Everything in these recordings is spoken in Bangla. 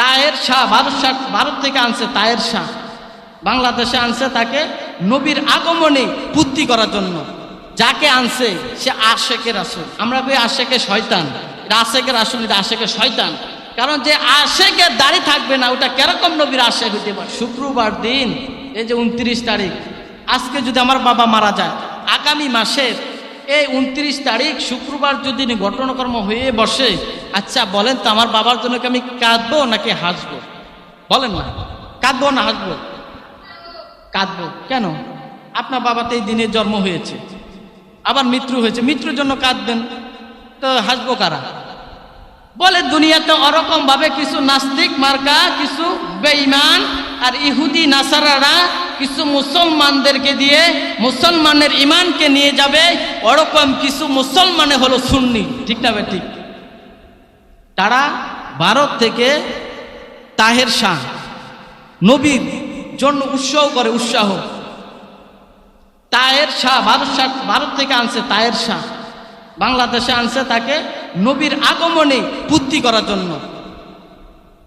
তায়ের শাহ, ভারত শাহ, ভারত থেকে আনছে তায়ের শাহ। বাংলাদেশে আনছে তাকে নবীর আগমনে পুত্তি করার জন্য। যাকে আনছে সে আশেকের আসল আমরা কই আশেকে শয়তান। আশেকের আসল এটা আশেকের শয়তান। কারণ যে আশেকের দাড়ি থাকবে না, ওটা কেরকম নবীর আশেক হইতে পারে? শুক্রবার দিন, এই যে উনত্রিশ তারিখ, আজকে যদি আমার বাবা মারা যায়, আগামী মাসের এই উনত্রিশ তারিখ শুক্রবার যদি ঘটনাকর্ম হয়ে বসে আচ্ছা বলেন তো আমার বাবার জন্য কি আমি কাঁদবো নাকি হাসবো? বলেন না। কাঁদবো না হাসবো? কাঁদবো। কেন? আপনার বাবা তো এই দিনে জন্ম হয়েছে। আবার মৃত্যু হয়েছে। মৃত্যুর জন্য কাঁদবেন। তো হাসবো কারা? বলে দুনিয়াতে ওরকম ভাবে কিছু নাস্তিক মার্কা, কিছু বেঈমান আর ইহুদি, নাসারারা কিছু মুসলমানদেরকে দিয়ে মুসলমানের ইমানকে নিয়ে যাবে, ওরকম কিছু মুসলমানে হলো সুন্নি। ঠিক না ঠিক? তারা ভারত থেকে তাহের শাহ, নবীর জন্য উৎসাহ করে, উৎসাহ। তায়ের শাহ, ভারত শাহ, ভারত থেকে আনছে তায়ের শাহ। বাংলাদেশে আনছে তাকে নবীর আগমনে পুত্তি করার জন্য।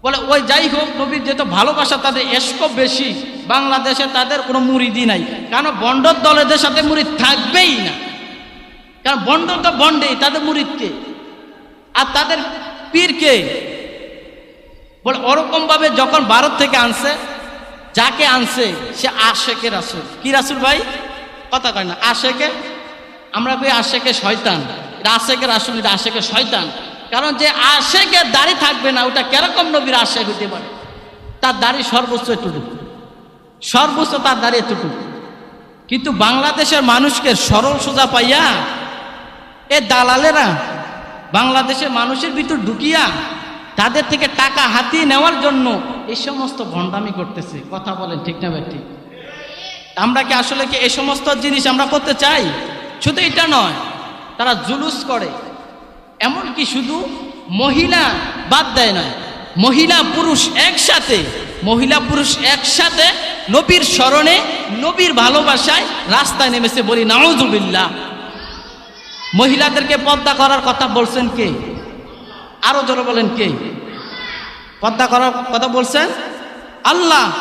বলে, ওই যাই হোক নবীর যেহেতু ভালোবাসা, তাদের এস্ক বেশি। বাংলাদেশে তাদের কোনো মুরিদি নাই। কারণ বন্ডর দলেদের সাথে মুরিদ থাকবেই না? কারণ বন্ড তো বন্ডেই, তাদের মুরিদকে আর তাদের পীরকে বলে ওরকম ভাবে যখন ভারত থেকে আনছে, যাকে আনছে, সে আশেকে রাসুল। কি রাসুল ভাই? কথা কয় না, আশেকে, আমরা কই আশেকে শয়তান? এটা আশেকের আসল এটা আশেকে শয়তান। কারণ যে আশেকের দাড়ি থাকবে না, ওটা কেরকম নবীর আশেক হইতে পারে? তার দাড়ি সর্বোচ্চ এতটুকু। সর্বোচ্চ তার দাড়ি এতটুকু। কিন্তু বাংলাদেশের মানুষকে সরল সোজা পাইয়া, এ দালালেরা বাংলাদেশের মানুষের ভিতর ঢুকিয়া, তাদের থেকে টাকা হাতিয়ে নেওয়ার জন্য এই সমস্ত ভণ্ডামি করতেছে। কথা বলেন ঠিক না ভাই, ঠিক? আমরা কি আসলে কি এই সমস্ত জিনিস আমরা করতে চাই? শুধু এটা নয়, তারা জুলুস করে। এমনকি শুধু মহিলা বাদ দেয় নয়, মহিলা পুরুষ একসাথে, মহিলা পুরুষ একসাথে নবীর স্মরণে, নবীর ভালোবাসায় রাস্তায় নেমেছে বলি, নাউজুবিল্লাহ। মহিলাদেরকে পর্দা করার কথা বলছেন কে? আরও জোরে বলেন কে? পর্দা করার কথা বলছেন? আল্লাহ।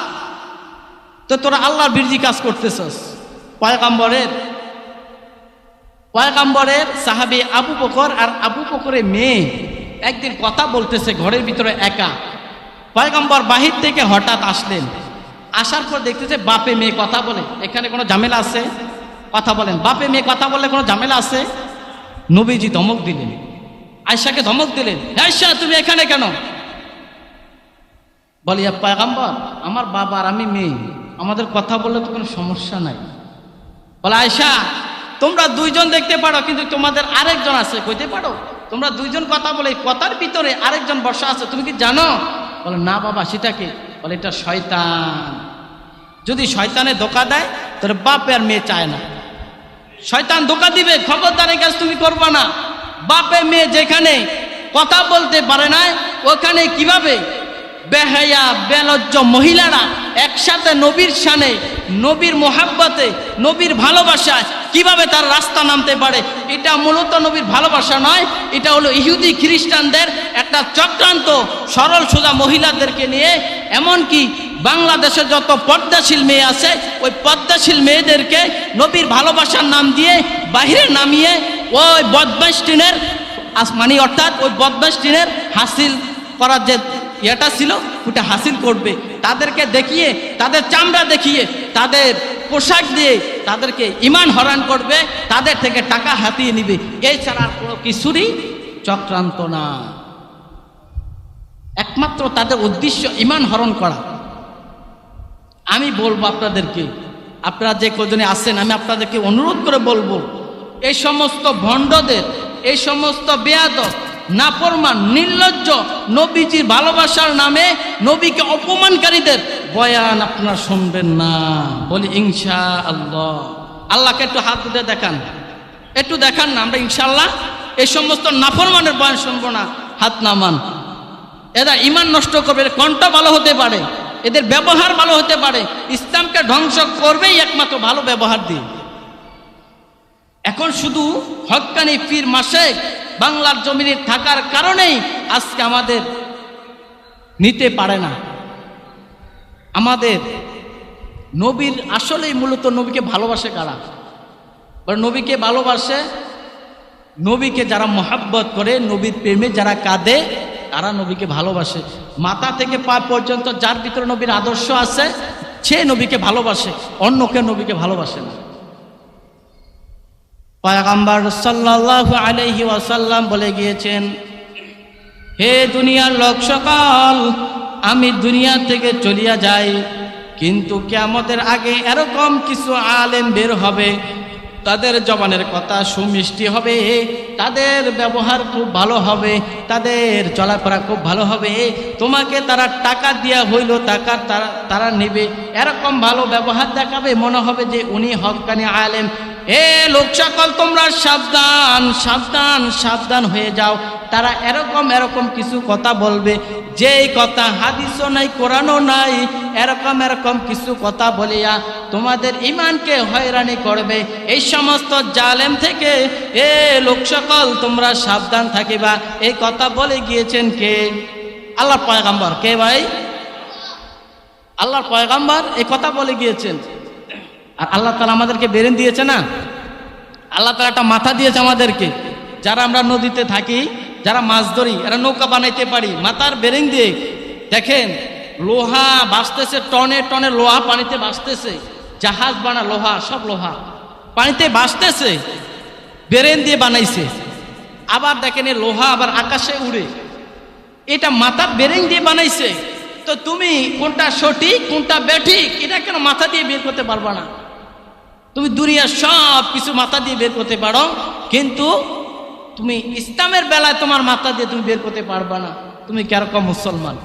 তো তোরা আল্লাহর বিরজি কাজ করতেছস। পয়গাম্বরের পয়গাম্বরের সাহাবি আবু বকর আর আবু বকরের মেয়ে একদিন কথা বলতেছে, ঘরের ভিতরে একা। পয়গাম্বর বাহির থেকে হঠাৎ আসলেন। আসার পর দেখতেছে বাপে মেয়ে কথা বলে। এখানে কোনো ঝামেলা আছে? কথা বলেন। বাপে মেয়ে কথা বললে কোনো ঝামেলা আছে? নবীজি ধমক দিলেন। আয়সাকে ধমক দিলেন আয়সা তুমি এখানে কেন? বলি পয়গাম্বর, আমার বাবা আর আমি মেয়ে। আমাদের কথা বললে তো কোনো সমস্যা নাই। বলে আয়সা তোমরা দুইজন দেখতে পারো, কিন্তু তোমাদের আরেকজন আছে, কইতে পারো? তোমরা দুইজন কথা বলে কথার ভিতরে আরেকজন বর্ষা আছে, তুমি কি জানো? বলে, না বাবা সেটাকে বলে, এটা শয়তান। যদি শয়তানে ধোকা দেয় তোর বাপ আর মেয়ে চায় না। শয়তান ধোকা দিবে, খবরদারের কাজ তুমি করবা না। বাপে, মেয়ে যেখানে, কথা বলতে পারে না ওখানে কীভাবে? বেহায়া, বেলজ্জ মহিলারা একসাথে নবীর শানে, নবীর মোহাব্বতে, নবীর ভালোবাসায় কীভাবে তার রাস্তা নামতে পারে? এটা মূলত নবীর ভালোবাসা নয়, এটা হলো ইহুদি খ্রিস্টানদের একটা চক্রান্ত সরল সোজা মহিলাদেরকে নিয়ে। এমনকি বাংলাদেশে যত পর্দাশীল মেয়ে আছে, ওই পর্দাশীল মেয়েদেরকে নবীর ভালোবাসার নাম দিয়ে বাহিরে নামিয়ে ওই বদমাস টিনের মানে অর্থাৎ ওই বদমাস টিনের হাসিল করার যে ইয়েটা ছিল ওটা হাসিল করবে। তাদেরকে দেখিয়ে, তাদের চামড়া দেখিয়ে, তাদের পোশাক দিয়ে তাদেরকে ইমান হরান করবে, তাদের থেকে টাকা হাতিয়ে নিবে। এই ছাড়া কোনো কিছুরই চক্রান্ত না। একমাত্র তাদের উদ্দেশ্য ইমান হরণ করা। আমি বলব আপনাদেরকে, আপনারা যে কজনে আসেন আমি আপনাদেরকে অনুরোধ করে বলব, এই সমস্ত ভণ্ডদের, এই সমস্ত বেয়াদব নাফরমান, নির্লজ্জ নবীজির ভালোবাসার নামে নবীকে অপমানকারীদের বয়ান আপনারা শুনবেন না। বলি ইনশা আল্লাহ আল্লাহকে একটু হাত তুলে দেখান। একটু দেখান না, আমরা ইনশাল্লাহ এই সমস্ত নাফরমানের বয়ান শুনব না। হাত নামান। এরা ইমান নষ্ট করবে কণ্ঠ ভালো হতে পারে, এদের ব্যবহার ভালো হতে পারে, ইসলামকে ধ্বংস করবেই একমাত্র ভালো ব্যবহার দিয়ে। এখন শুধু হক্কানি পীর মাসে বাংলার জমিনে থাকার কারণেই আজকে আমাদের নিতে পারে না। আমাদের নবীর আসলেই মূলত নবীকে ভালোবাসে কারা? নবীকে ভালোবাসে নবীকে যারা মহাব্বত করে, নবীর প্রেমে যারা কাঁদে, তারা নবীকে ভালোবাসে। মাথা থেকে পা পর্যন্ত যার ভিতরে নবীর আদর্শ আছে, সে নবীকে ভালোবাসে, অন্য কেউ নবীকে ভালোবাসে না। পয়গাম্বার সাল্লাল্লাহু আলাইহি ওয়াসাল্লাম বলে গিয়েছেন, হে দুনিয়ার লোক সকল, আমি দুনিয়া থেকে চলিয়া যাই, কিন্তু কেমতের আগে এরকম কিছু আলেম বের হবে, তাদের জবানের কথা সুমিষ্টি হবে, তাদের ব্যবহার খুব ভালো হবে, তাদের চলাফেরা খুব ভালো হবে, তোমাকে তারা টাকা দিয়া হইল, টাকা তারা তারা নেবে। এরকম ভালো ব্যবহার দেখাবে, মনে হবে যে উনি হকানি আলেম। এ লোক সকল, তোমরা সাবধান সাবধান সাবধান হয়ে যাও। তারা এরকম এরকম কিছু কথা বলবে। যেই কথা হাদিসও নাই, কোরআনও নাই, এরকম এরকম কিছু কথা বলিয়া তোমাদের ইমানকে হয়রানি করবে। এই সমস্ত জালেম থেকে, এ লোক সকল, তোমরা সাবধান থাকিবা। এই কথা বলে গিয়েছেন কে? আল্লাহ পয়গাম্বর। কে ভাই? আল্লাহর পয়গাম্বর, এই কথা বলে গিয়েছেন। আর আল্লাহ তালা আমাদেরকে বেরেন দিয়েছে না? আল্লাহ তালা একটা মাথা দিয়েছে আমাদেরকে। যারা আমরা নদীতে থাকি, যারা মাছ ধরি, এরা নৌকা বানাইতে পারি, মাথার বেরেং দিয়ে। দেখেন, লোহা বাঁচতেছে টনে টনে লোহা পানিতে বাঁচতেছে জাহাজ বানা, লোহা, সব লোহা। পানিতে বাঁচতেছে বেরেন দিয়ে বানাইছে। আবার দেখেন, এই লোহা আবার আকাশে উড়ে। এটা মাথা বেরেং দিয়ে বানাইছে। তো তুমি কোনটা সঠিক, কোনটা বেঠিক, এটা কেন মাথা দিয়ে বের করতে পারবা না? তুমি দুনিয়ার সব কিছু মাথা দিয়ে বের করতে পারো, কিন্তু তুমি ইসলামের বেলায় তোমার মাথা দিয়ে তুমি বের করতে পারবা না। তুমি কেরকম মুসলমান?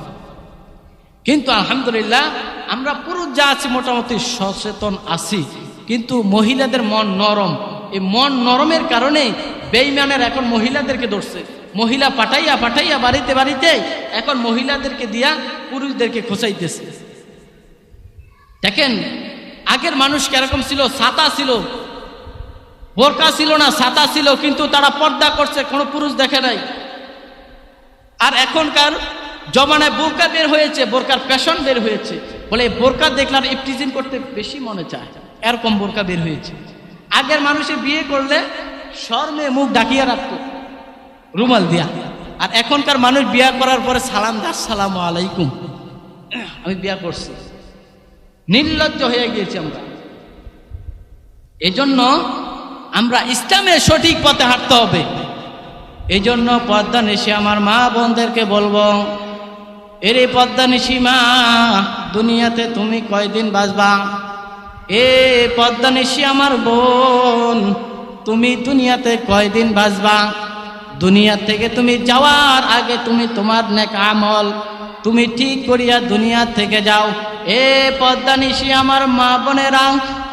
কিন্তু আলহামদুলিল্লাহ, আমরা পুরুষ যা আছি মোটামুটি সচেতন আছি, কিন্তু মহিলাদের মন নরম। এই মন নরমের কারণে বেইমানের এখন মহিলাদেরকে ধরছে। মহিলা পাঠাইয়া পাঠাইয়া বাড়িতে বাড়িতে এখন মহিলাদেরকে দিয়া পুরুষদেরকে খোঁচাইতেছে। দেখেন আগের মানুষ কীরকম ছিল? ছাতা ছিল। বোরকা ছিল না ছাতা ছিল, কিন্তু তারা পর্দা করছে, কোনো পুরুষ দেখে নাই। আর এখনকার জমানায় বোরকা বের হয়েছে, বোরকার প্যাশন বের হয়েছে। বলে বোরকা দেখলে আর করতে বেশি মনে চায়। এরকম বোরকা বের হয়েছে। আগের মানুষে বিয়ে করলে শর্মে মুখ ডাকিয়ে রাখতো, রুমাল দিয়া। আর এখনকার মানুষ বিয়া করার পরে সালাম দাস সালাম আলাইকুম। আমি বিয়া করছি। নির্লজ্জ হয়ে গিয়েছি আমরা। এজন্য আমরা ইসলামের সঠিক পথে হাঁটতে হবে। এই জন্য পদ্মা নিশি আমার মা বোনদেরকে বলব, এরে পদ্মা নিশি মা, দুনিয়াতে তুমি কয়দিন বাঁচবা? এ পদ্মা নিশি আমার বোন, তুমি দুনিয়াতে কয়দিন বাঁচবা? দুনিয়া থেকে তুমি যাওয়ার আগে তুমি তোমার নেক আমল তুমি ঠিক করিয়া দুনিয়া থেকে যাও। এ পদ্মা নিশি আমার মা বোনেরা,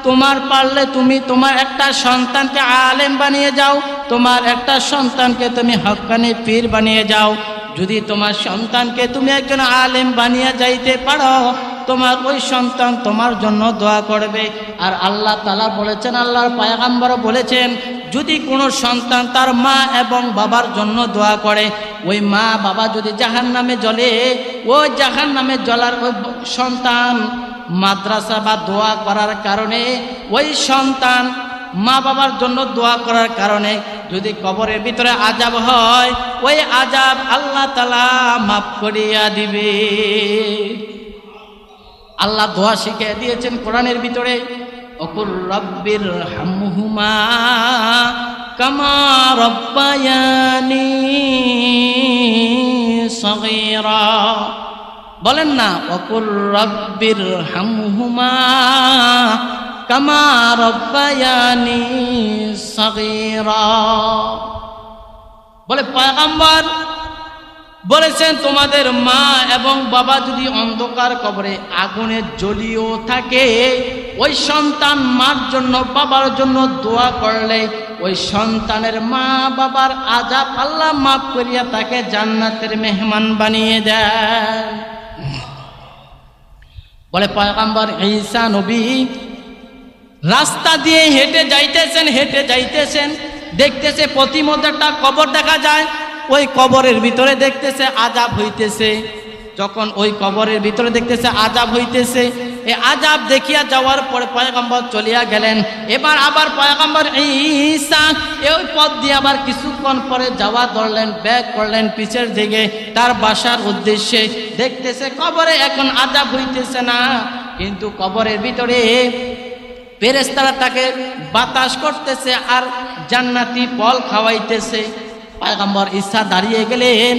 তোমার পারলে তুমি তোমার একটা সন্তানকে আলেম বানিয়ে যাও, তোমার একটা সন্তানকে তুমি হক্কানি পীর বানিয়ে যাও। যদি তোমার সন্তানকে তুমি একজন আলেম বানিয়ে যাইতে পারো, তোমার ওই সন্তান তোমার জন্য দোয়া করবে। আর আল্লাহ তালা বলেছেন, আল্লাহর পায়গাম্বর বলেছেন, যদি কোনো সন্তান তার মা এবং বাবার জন্য দোয়া করে ওই মা বাবা যদি জাহান নামে জ্বলে, ওই জাহান নামে জলার ওই সন্তান মাদ্রাসা বা দোয়া করার কারণে, ওই সন্তান মা বাবার জন্য দোয়া করার কারণে যদি কবরের ভিতরে আজাব হয়, ওই আজাব আল্লাহ তালা মাফ করিয়া দিবে। আল্লাহ দোয়া শিখে দিয়েছেন কোরআনের ভিতরে, অকুর রব্বির হামহুমা কামা রব্বায়ানি সগীরা। বলেন না অকুর রব্বির হামহুমা কামা রব্বায়ানি সগীরা। বলে পয়গাম্বর বলেছেন, তোমাদের মা এবং বাবা যদি অন্ধকার কবরে আগুনে জ্বলিয়েও থাকে, ওই সন্তান মার জন্য, বাবার জন্য দোয়া করলে ওই সন্তানের মা বাবার আজা আল্লাহ মাফ করিয়া তাকে জান্নাতের মেহমান বানিয়ে দেয়। বলে পয়গাম্বর ঈসা নবী, রাস্তা দিয়ে হেঁটে যাইতেছেন হেঁটে যাইতেছেন, দেখতেছে প্রতিমধ্যে একটা কবর দেখা যায় ওই কবরের ভিতরে দেখতেছে, আজাব হইতেছে। যখন ওই কবরের ভিতরে দেখতেছে, আজাব হইতেছে, এ আজাব দেখিয়া যাওয়ার পরে পয়গম্বর চলিয়া গেলেন। এবার আবার পয়গম্বর, ঈসা এই পথ দিয়ে আবার কিছুক্ষণ পরে যাওয়া ধরলেন, ব্যাগ করলেন পিছের দিকে, তার বাসার উদ্দেশ্যে। দেখতেছে, কবরে এখন আজাব হইতেছে না, কিন্তু কবরের ভিতরে পেরেস্তারা তাকে বাতাস করতেছে আর জান্নাতি ফল খাওয়াইতেছে। পায়গাম্বর ঈসা দাঁড়িয়ে গেলেন,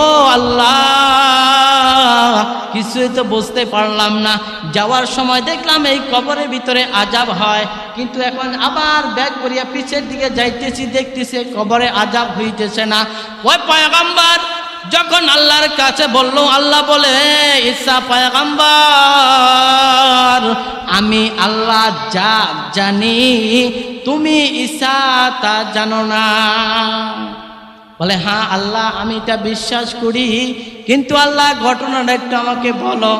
ও আল্লাহ, কিছুই তো বুঝতে পারলাম না। যাওয়ার সময় দেখলাম এই কবরের ভিতরে আজাব হয়। কিন্তু এখন আবার ব্যাগ করিয়া পিছের দিকে যাইতেছি, দেখতেছি কবরে আজাব হইতেছে না। ওই পয়গাম্বার যখন আল্লাহর কাছে বলল, আল্লাহ বলে ঈসা পয়গাম্বার, আমি আল্লাহ যা জানি, তুমি ঈসা তা জানো না। বলে হ্যাঁ আল্লাহ, আমি এটা বিশ্বাস করি, কিন্তু আল্লাহ ঘটনাটা একটু আমাকে বলো।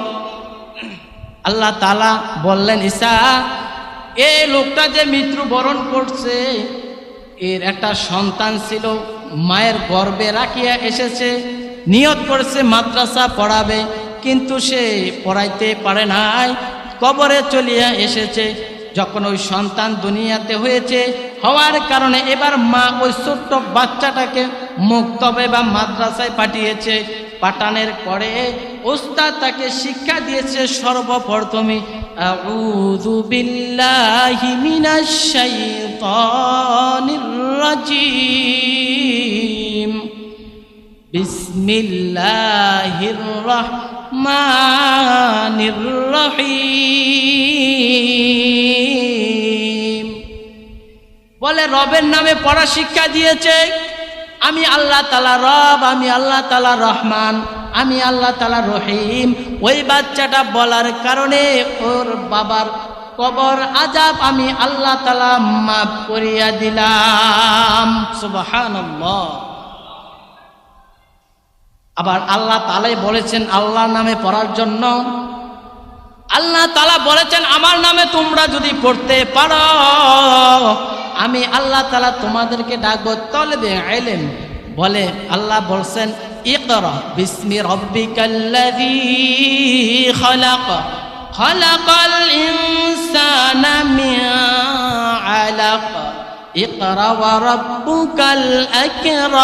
আল্লাহ তালা বললেন ঈশা এই লোকটা যে মৃত্যুবরণ করছে, এর একটা সন্তান ছিল, মায়ের গর্বে রাখিয়া এসেছে, নিয়ত করছে মাদ্রাসা পড়াবে, কিন্তু সে পড়াইতে পারে নাই, কবরে চলিয়া এসেছে। যখন ওই সন্তান দুনিয়াতে হয়েছে, হওয়ার কারণে এবার মা ওই ছোট্ট বাচ্চাটাকে মুক্তবে বা মাদ্রাসায় পাঠিয়েছে। পাঠানের পরে ওস্তাদ তাকে শিক্ষা দিয়েছে, সর্বপ্রথমে বলে, রবের নামে পড়া শিক্ষা দিয়েছে। আমি আল্লাহ তালা রব, আমি আল্লাহ তালা রহমান, আমি আল্লাহ তালা রহিম। ওই বাচ্চাটা বলার কারণে ওর বাবার কবর আজাব আমি আল্লাহ তালা মাফ করিয়া দিলাম। আবার আল্লাহ তালাই বলেছেন আল্লাহর নামে পড়ার জন্য। আল্লাহ তালা বলেছেন, আমার নামে তোমরা যদি পড়তে পারো আমি আল্লাহ তালা তোমাদেরকে ডাকবো তলবে আইলেন বলে আল্লাহ বলছেন, ইকরা বিসমি রব্বিকাল্লাযী খলাক। খলাকল ইনসানা মিন আলাক। ইকরা ওয়া রাব্বুকাল আকরাম।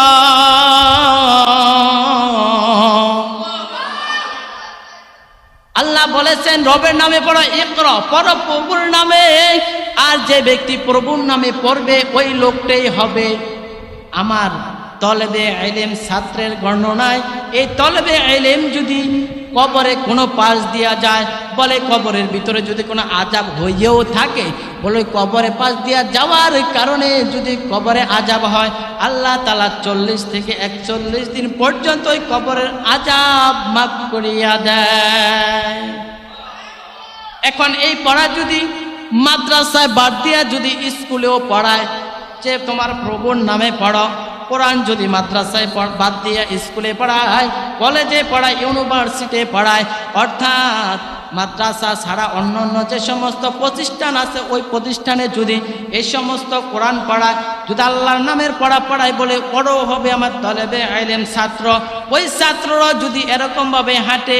আল্লাহ বলেছেন, রবের নামে পড়ো, ইকরা পর নামে। আর যে ব্যক্তি প্রভুর নামে পড়বে, ওই লোকটাই হবে আমার তলবে এলেম ছাত্রের গণনায় এই তলবে এলেম যদি কবরে কোনো পাশ দেওয়া যায়, বলে কবরের ভিতরে যদি কোনো আজাব হইয়েও থাকে, বলে কবরে পাশ দিয়া যাওয়ার কারণে যদি কবরে আজাব হয়, আল্লাহ তালা চল্লিশ থেকে একচল্লিশ দিন পর্যন্ত ওই কবরের আজাব মাফ করিয়া দেয়। এখন এই পড়া যদি মাদ্রাসায় বাদ দিয়া যদি স্কুলেও পড়ায়, যে তোমার প্রভুর নামে পড়ো, কোরআন যদি মাদ্রাসায় বাদ দিয়া স্কুলে পড়ায়, কলেজে পড়ায় ইউনিভার্সিটি পড়ায়, অর্থাৎ মাদ্রাসা ছাড়া অন্য অন্য যে সমস্ত প্রতিষ্ঠান আছে, ওই প্রতিষ্ঠানে যদি এই সমস্ত কোরআন পড়ায় যদি আল্লাহর নামের পড়া পড়ায় বলে বড় হবে আমার তলেবে আইলেম ছাত্র। ওই ছাত্ররা যদি এরকমভাবে হাঁটে,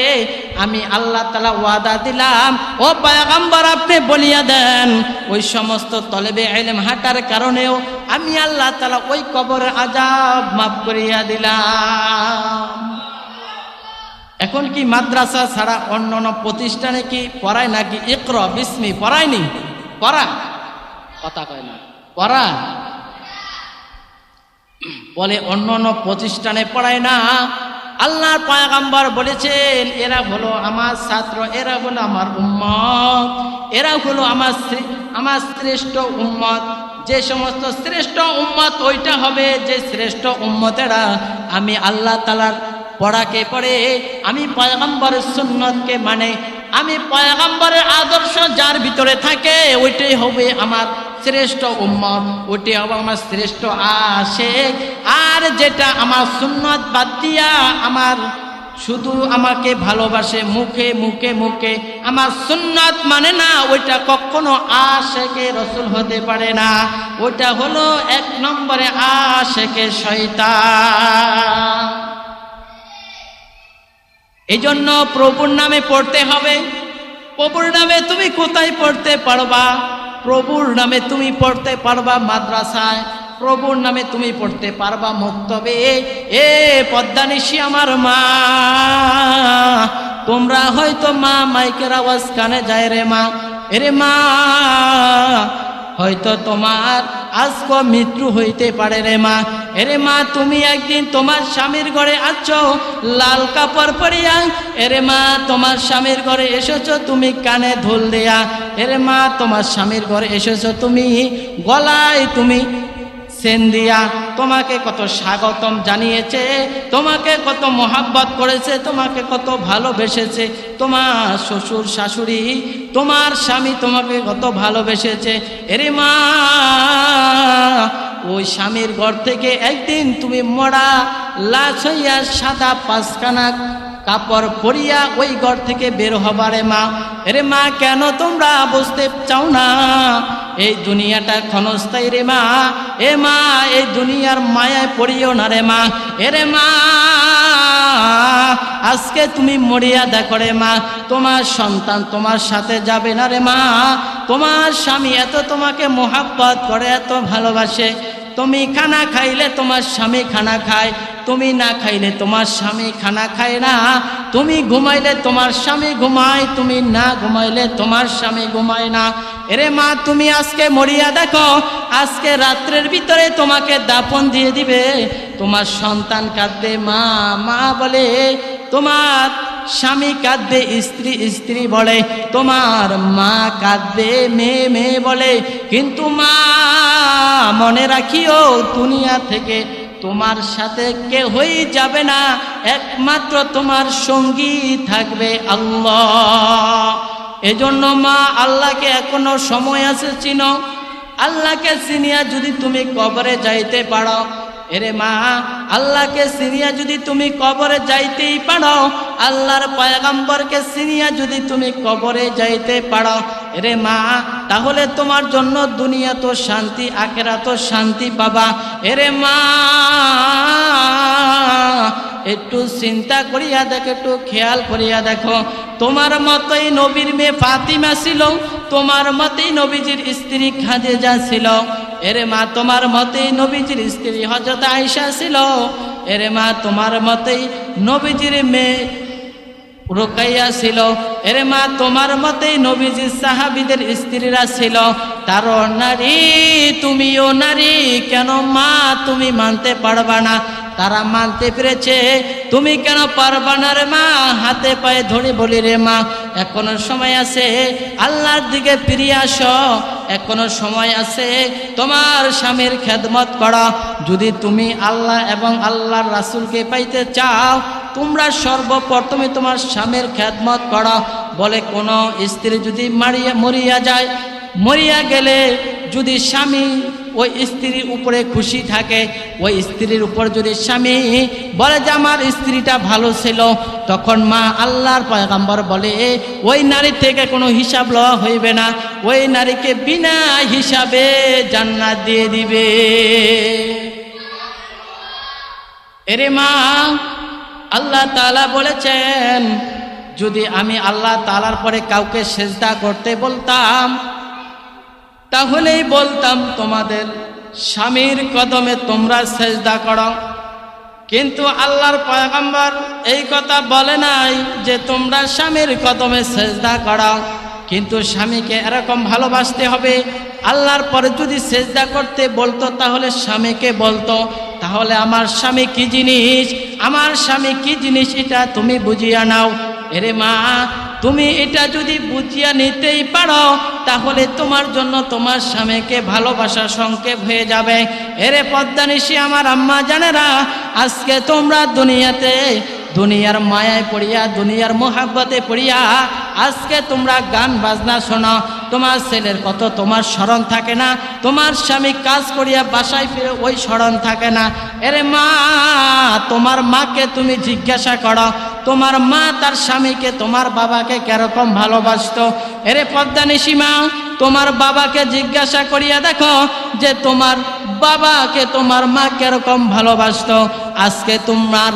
আমি আল্লাহ তালা ওয়াদা দিলাম। ও পায়াগাম্বার, আপনি বলিয়া দেন, ওই সমস্ত তলেবে আইলেম হাঁটার কারণেও আমি আল্লাহ তালা ওই কবরের আজাব মাফ করিয়া দিলাম। এখন কি মাদ্রাসা ছাড়া অন্য অন্য প্রতিষ্ঠানে কি পড়ায় নাকি ইকর, বিস্মি পড়ায়নি পড়া। কথা কয় না। পড়া। বলে অন্য অন্য প্রতিষ্ঠানে পড়ায় না। আল্লাহর পায়গাম্বার বলেছেন, এরা হলো আমার ছাত্র, এরা হলো আমার উম্মত, এরা হলো আমার আমার শ্রেষ্ঠ উম্মত। যে সমস্ত শ্রেষ্ঠ উম্মত ওইটা হবে, যে শ্রেষ্ঠ উম্মতেরা আমি আল্লাহ তালার পড়াকে পড়ে আমি পয়গম্বরের সুন্নতকে মানে আমি পয়গম্বরের আদর্শ যার ভিতরে থাকে, ওইটাই হবে আমার শ্রেষ্ঠ উম্মত, ওইটাই হবে আমার শ্রেষ্ঠ আশেক। আর যেটা আমার সুন্নত বাদ দিয়া আমার শুধু আমাকে ভালোবাসে মুখে মুখে মুখে, আমার সুন্নাত মানে না, ওইটা কখনো আশেকে রসুল হতে পারে না। ওইটা হলো এক নম্বরে আশেকে শয়তান। এই জন্য প্রভুর নামে পড়তে হবে। প্রভুর নামে তুমি কোথায় পড়তে পারবা? প্রভুর নামে তুমি পড়তে পারবা মাদ্রাসায়। প্রভুর নামে তুমি পড়তে পারবা মক্তবে। এ পদ্মানিশি আমার মা, তোমরা হয়তো মা মাইকের আওয়াজ কানে যায় রে মা। এরে মা হয়তো তোমার আজক মৃত্যু হইতে পারে রে মা। এরে মা, তুমি একদিন তোমার স্বামীর ঘরে আছ লাল কাপড় পরিয়া। এরে মা, তোমার স্বামীর ঘরে এসেছ, তুমি কানে ধুল দেয়া। এরে মা, তোমার স্বামীর ঘরে এসেছ, তুমি গলায় তুমি সেন দিয়া, তোমাকে কত স্বাগতম জানিয়েছে, তোমাকে কত মোহাব্বত করেছে, তোমাকে কত ভালোবেসেছে, তোমার শ্বশুর শাশুড়ি, তোমার স্বামী তোমাকে কত ভালোবেসেছে। এরে মা, ওই স্বামীর ঘর থেকে একদিন তুমি মরা লাশ হইয়া সাদা পাঁচখানা কাপড় পরিয়া ওই ঘর থেকে বের হবারে মা। এরে মা, কেন তোমরা বুঝতে চাও না? এই দুনিয়াটা ক্ষণস্থায়ী রে মা, এ মা, এই দুনিয়ার মায়ায় পড়িও না রে মা এরে মা, আজকে তুমি মরিয়া দেখো রে মা, তোমার সন্তান তোমার সাথে যাবে না রে মা, তোমার স্বামী এত তোমাকে মোহাব্বত করে, এত ভালোবাসে, তুমি খানা খাইলে তোমার স্বামী খানা খায়, তুমি না খাইলে তোমার স্বামী খানা খায় না, তুমি ঘুমাইলে তোমার স্বামী ঘুমায়, তুমি না ঘুমাইলে তোমার স্বামী ঘুমায় না এরে মা, তুমি আজকে মরিয়া দেখো, আজকে রাত্রের ভিতরে তোমাকে দাপন দিয়ে দিবে। তোমার সন্তান কাঁদবে, মা মা বলে, তোমার স্বামী কাঁদবে, স্ত্রী স্ত্রী বলে, তোমার মা কাঁদবে, মেয়ে মেয়ে বলে। কিন্তু মা, মনে রাখিও, দুনিয়া থেকে তোমার সাথে কেহই যাবে না। একমাত্র তোমার সঙ্গী থাকবে আল্লাহ। এজন্য মা, আল্লাহকে এখনও সময় আছে, চিনো। আল্লাহকে চিনিয়া যদি তুমি কবরে যাইতে পারো, এরে মা, আল্লাহকে সিনিয়া যদি তুমি কবরে যাইতেই পারো, আল্লাহর পয়গম্বরকে সিনিয়া যদি তুমি কবরে যাইতে পারো, এরে মা, তাহলে তোমার জন্য দুনিয়া তো শান্তি আখেরা তো শান্তি পাবা। এরে মা, একটু চিন্তা করিয়া দেখো, একটু খেয়াল করিয়া দেখো। তোমার মতোই নবীর মেয়ে ফাতিমা ছিল, তোমার মতেই নবীজির স্ত্রী খাদিজা ছিল। এরে মা তোমার মতেই নবীজির স্ত্রী হজরত আয়েশা ছিল। এরে মা তোমার মতেই নবীজির মেয়ে রোকাইয়া ছিল। এরে মা তোমার মতেই নবীজির সাহাবিদের স্ত্রীরা ছিল। তার নারী, তুমিও নারী, কেন মা তুমি মানতে পারবা না? তারা মানতে পেরেছে, তুমি কেন পারবা না রে মা? হাতে পায়ে ধরে বলি রে মা, এখনও সময় আছে, আল্লাহর দিকে ফিরিয়ে আসো, এখনও সময় আছে, তোমার স্বামীর খেদমত করা। যদি তুমি আল্লাহ এবং আল্লাহর রাসুলকে পাইতে চাও, তোমরা সর্বপ্রথমে তোমার স্বামীর খেদমত করো। বলে কোনো স্ত্রী যদি মারিয়া, মরিয়া যায়, মরিয়া গেলে যদি স্বামী ওই স্ত্রীর উপরে খুশি থাকে, ওই স্ত্রীর উপর যদি স্বামী বলে যে আমার স্ত্রীটা ভালো ছিল, তখন মা আল্লাহর পয়গাম্বর বলে, ওই নারী থেকে কোনো হিসাব লওয়া হইবে না, ওই নারীকে বিনা হিসাবে জান্নাত দিয়ে দিবে। এরে মা, আল্লাহ তালা বলেছেন, যদি আমি আল্লাহ তালার পরে কাউকে সেজদা করতে বলতাম তাহলেই বলতাম তোমাদের, স্বামীর কদমে তোমরা সেজদা করো। কিন্তু আল্লাহর পয়গম্বর এই কথা বলে নাই যে তোমরা স্বামীর কদমে সেজদা করো। কিন্তু স্বামীকে এরকম ভালোবাসতে হবে, আল্লাহর পরে যদি সেজদা করতে বলতো তাহলে স্বামীকে বলতো, তাহলে আমার স্বামী কি জিনিস, আমার স্বামী কি জিনিস এটা তুমি বুঝিয়া নাও। এরে মা তুমি এটা যদি বুঝিয়া নিতেই পারো, তাহলে তোমার জন্য তোমার স্বামীকে ভালোবাসার সংক্ষেপ হয়ে যাবে। এরে পদ্মানিশি আমার আম্মা জানেরা, আজকে তোমরা দুনিয়াতে দুনিয়ার মায়ায় পড়িয়া, দুনিয়ার মোহাব্বতে পড়িয়া, আজকে তোমরা গান বাজনা শোনো। তোমার ছেলের কত, তোমার স্মরণ থাকে না। তোমার স্বামী কাজ করিয়া বাসায় ফিরে ওই স্মরণ থাকে না। এরে মা, তোমার মাকে তুমি জিজ্ঞাসা করো। তোমার মা তার স্বামীকে, তোমার বাবাকে কেরকম ভালোবাসতো? এরে পদ্মানিসী মা তোমার বাবাকে জিজ্ঞাসা করিয়া দেখো যে তোমার বাবাকে, তোমার মা কেরকম ভালোবাসতো? আজকে তোমার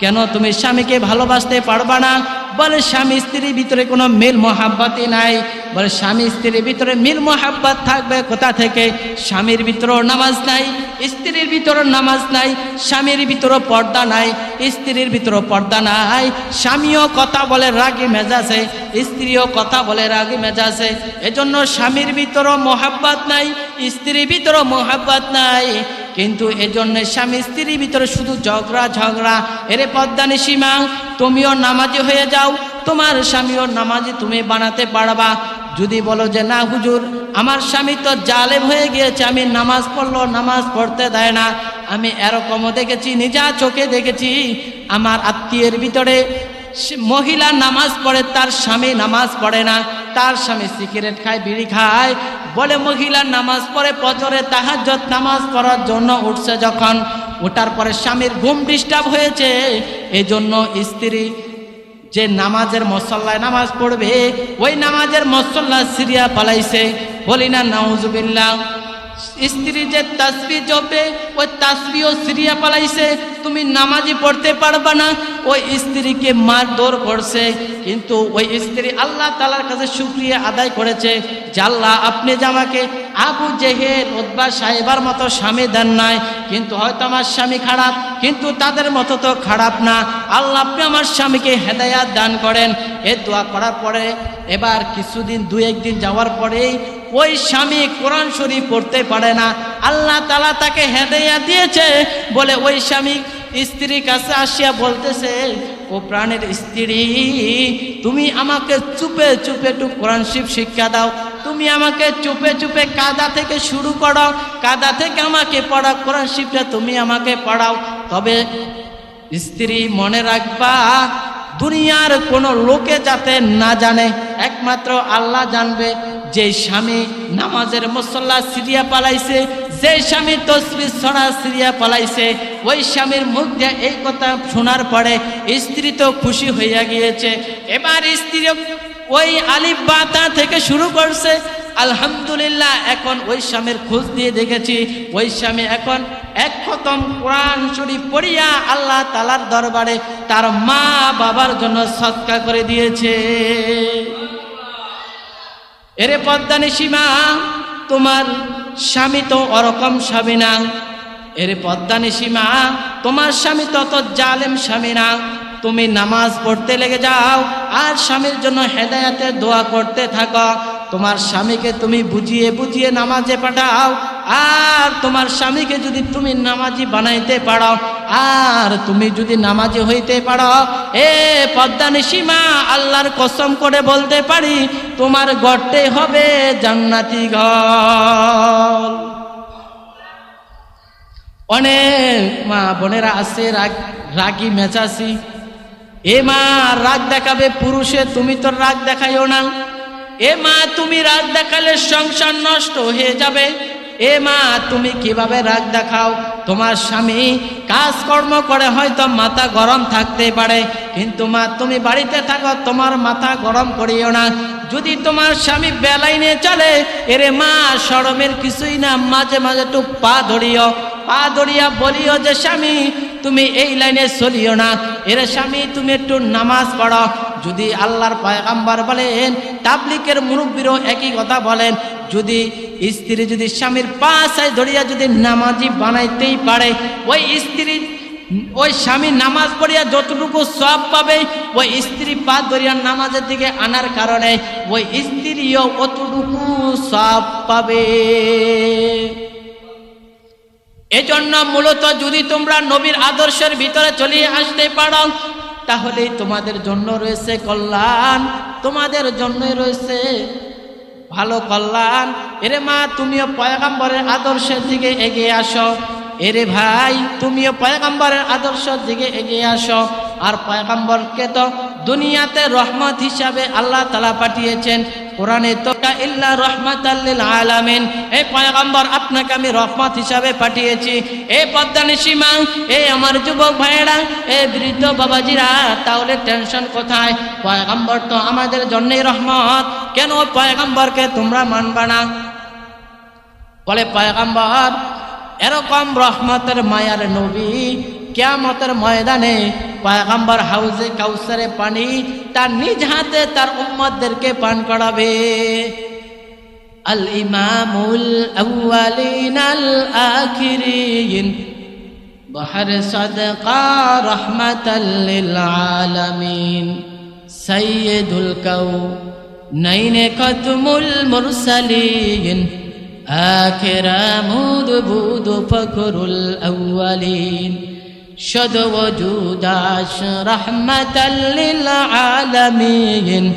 কেন তুমি স্বামীকে ভালোবাসতে পারবা না? বলে স্বামী স্ত্রীর ভিতরে কোনো মিল মহাব্বতই নাই। বলে স্বামী স্ত্রীর ভিতরে মিল মহাব্বত থাকবে কোথা থেকে? স্বামীর ভিতরেও নামাজ নাই, স্ত্রীর ভিতরেও নামাজ নাই, স্বামীর ভিতরেও পর্দা নাই, স্ত্রীর ভিতরেও পর্দা নাই। স্বামীও কথা বলে রাগি মেজাজে, স্ত্রীও কথা বলে রাগি মেজাজে। এজন্য স্বামীর ভিতরেও মহাব্বত নাই, স্ত্রীর ভিতরেও মহাব্বত নাই। কিন্তু এজন্য স্বামী স্ত্রীর ভিতরে শুধু ঝগড়া ঝগড়া, এরে পদ্মানি সীমা, তুমিও নামাজি হয়ে যাও, তোমার স্বামীও নামাজি তুমি বানাতে পারবা। যদি বলো যে, না হুজুর, আমার স্বামী তো জালেম হয়ে গিয়েছে, আমি নামাজ পড়ল, নামাজ পড়তে দেয় না। আমি এরকমও দেখেছি, নিজা চোখে দেখেছি, আমার আত্মীয়ের ভিতরে মহিলা নামাজ পড়ে, তার স্বামী নামাজ পড়ে না। তার স্বামী সিগারেট খায়, বিড়ি খায়, বলে মহিলা নামাজ পড়ে পচরে তাহাজ্জত নামাজ পড়ার জন্য উঠছে যখন। ওঠার পরে স্বামীর ঘুম ডিস্টার্ব হয়েছে। এই জন্য স্ত্রী যে নামাজের মসল্লায় নামাজ পড়বে, ওই নামাজের মসল্লা সিরিয়া পালাইছে। বলি না, নাউজুবিল্লাহ। স্ত্রী যে তাসবি জপে, ওই তাসবিও সিরিয়া পালাইছে। তুমি নামাজি পড়তে পারবা না। ওই স্ত্রীকে মার মারধর করছে। কিন্তু ওই স্ত্রী আল্লাহ তালার কাছে শুক্রিয়া আদায় করেছে আল্লাহ, আপনি যে আমাকে আবু জেহেল ওদবা সাহেবার মতো স্বামী দেন নাই। কিন্তু হয়তো আমার স্বামী খারাপ, কিন্তু তাদের মতো তো খারাপ না। আল্লাহ, আপনি আমার স্বামীকে হেদায়াত দান করেন। এ দোয়া করার পরে, এবার কিছুদিন দু একদিন যাওয়ার পরেই ওই স্বামী কোরআন শরীফ পড়তে পারে না। আল্লাহ তালা তাকে হেদাইয়া দিয়েছে। বলে, ওই স্বামী স্ত্রীর কাছে আসিয়া বলতেছে, ও প্রাণের স্ত্রী, তুমি আমাকে চুপে চুপে একটু কোরআন শিব শিক্ষা দাও। তুমি আমাকে চুপে চুপে কাদা থেকে শুরু করো। কাদা থেকে আমাকে পড়াও। কোরআন শিবটা তুমি আমাকে পড়াও। তবে স্ত্রী মনে রাখবা, দুনিয়ার কোনো লোকে যাতে না জানে, একমাত্র আল্লাহ জানবে। যে স্বামী নামাজের মুসল্লা সিরিয়া পালাইছে, যে স্বামী তসবি ছড়া সিরিয়া পালাইছে, ওই স্বামীর মুখ দিয়ে এই কথা শোনার পরে স্ত্রী তো খুশি হইয়া গিয়েছে। এবার স্ত্রী ওই আলিফ বাতা থেকে শুরু করছে। আলহামদুলিল্লাহ, এখন ওই স্বামীর খোঁজ দিয়ে দেখেছি, ওই স্বামী এখন এক খতম কোরআন শরীফ পড়িয়া আল্লাহ তালার দরবারে তার মা বাবার জন্য সৎকা করে দিয়েছে। এরে পদ্মানি সীমা তোমার স্বামী তো ওরকম স্বামী না। এরে পদ্মানি সীমা তোমার স্বামী তত জালেম স্বামী না। তুমি নামাজ পড়তে লেগে যাও, আর স্বামীর জন্য হেদায়াতে দোয়া করতে থাকো। তোমার স্বামীকে তুমি বুঝিয়ে বুঝিয়ে নামাজে পাঠাও, আর তোমার স্বামীকে যদি তুমি নামাজি বানাইতে পারো, আর তুমি যদি নামাজি হইতে পারো, এ পদ্মানি সীমা আল্লাহর কসম করে বলতে পারি, তোমার গড়তে হবে জান্নাতি ঘর। অনেক মা বোনেরা আছে, রাগ, রাগি মেচাসি এ মা রাগ দেখাবে, পুরুষে তুমি তো রাগ দেখাইও না। এ মা, তুমি রাগ দেখালে সংসার নষ্ট হয়ে যাবে। এ মা, তুমি কীভাবে রাগ দেখাও? তোমার স্বামী কাজকর্ম করে, হয়তো মাথা গরম থাকতে পারে। কিন্তু মা, তুমি বাড়িতে থাকো, তোমার মাথা গরম করিও না। যদি তোমার স্বামী বেলাই নিয়ে চলে, এরে মা, সরমের কিছুই না, মাঝে মাঝে একটু পা ধরিও। পা ধরিয়া বলিও যে, স্বামী, তুমি এই লাইনে চলিও না। এরে স্বামী, তুমি একটু নামাজ পড়ো। যদি আল্লাহর পয়গাম্বার বলেন, তাবলিকের মুরব্বীরও একই কথা বলেন, যদি স্ত্রী যদি স্বামীর পাশায় ধরিয়া যদি নামাজি বানাইতেই পারে, ওই স্ত্রী, ওই স্বামী নামাজ পড়িয়া যতটুকু সব পাবে, ওই স্ত্রী পা ধরিয়া নামাজের দিকে আনার কারণে ওই স্ত্রীও অতটুকু সব পাবে। এজন্য মূলত যদি তোমরা নবীর আদর্শের ভিতরে চলিয়ে আসতে পারো, তাহলেই তোমাদের জন্য রয়েছে কল্যাণ, তোমাদের জন্যই রয়েছে ভালো কল্যাণ। এরে মা, তুমিও পয়গাম্বরের আদর্শের দিকে এগিয়ে আসো। এরে ভাই, তুমিও পয়গাম্বরের আদর্শের দিকে এগিয়ে আসো। আর পয়গাম্বরকে তো দুনিয়াতে রহমত হিসাবে আল্লাহ তালা পাঠিয়েছেন। কোরআনে তোকা ইল্লা রহমাতাল্লিল আলামিন। এই পয়গম্বর, আপনাকে আমি রহমত হিসাবে পাঠিয়েছি। এ পদ্মানি সীমা এ আমার যুবক ভাইয়েরা, এ বৃদ্ধ বাবাজিরা, তাহলে টেনশন কোথায়? পয়গম্বর তো আমাদের জন্যই রহমত। কেন পয়গম্বরকে তোমরা মানবা না? বলে, পয়গম্বর এরকম রহমতের মায়ার নবী কেয়ামতের ময়দানে পয়গাম্বর হাউজে কাউসারে পানি তার নিজ হাতে তার উম্মতদেরকে পান করাবে। আল ইমামুল আউয়ালিন আল আখিরিন। বহর সদকা রহমাতাল লিল আলামিন। সাইয়্যিদুল কাউ নাইনে কদমুল মুরসালিন। عمود بود فكر الأولين. شد وجود عش رحمة للعالمين.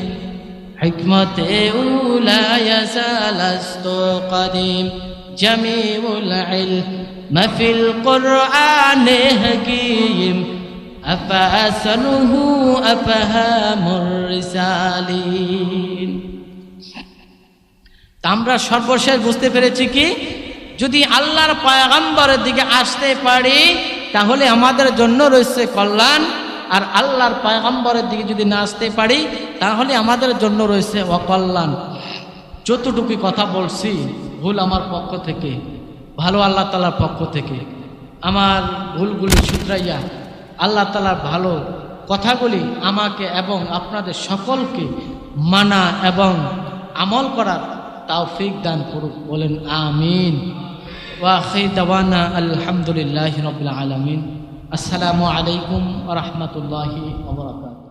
حكمة أولى يزال قديم. جميع العلم في القرآن حكيم. أفأسنه أفهام الرسالين. তা আমরা সর্বশেষ বুঝতে পেরেছি কি? যদি আল্লাহর পয়গাম্বরের দিকে আসতে পারি, তাহলে আমাদের জন্য রয়েছে কল্যাণ। আর আল্লাহর পয়গাম্বরের দিকে যদি না আসতে পারি, তাহলে আমাদের জন্য রয়েছে অকল্যাণ। যতটুকু কথা বলছি, ভুল আমার পক্ষ থেকে, ভালো আল্লাহ তালার পক্ষ থেকে। আমার ভুলগুলি শুধরাইয়া আল্লাহ তালার ভালো কথাগুলি আমাকে এবং আপনাদের সকলকে মানা এবং আমল করার তৌফিক দান করুক বলেন আমিন। ওয়াখি দাওয়ানা আলহামদুলিল্লাহ রবিল আলমিন। আসসালামু আলাইকুম রহমতুল্লাহি ওবরাকাত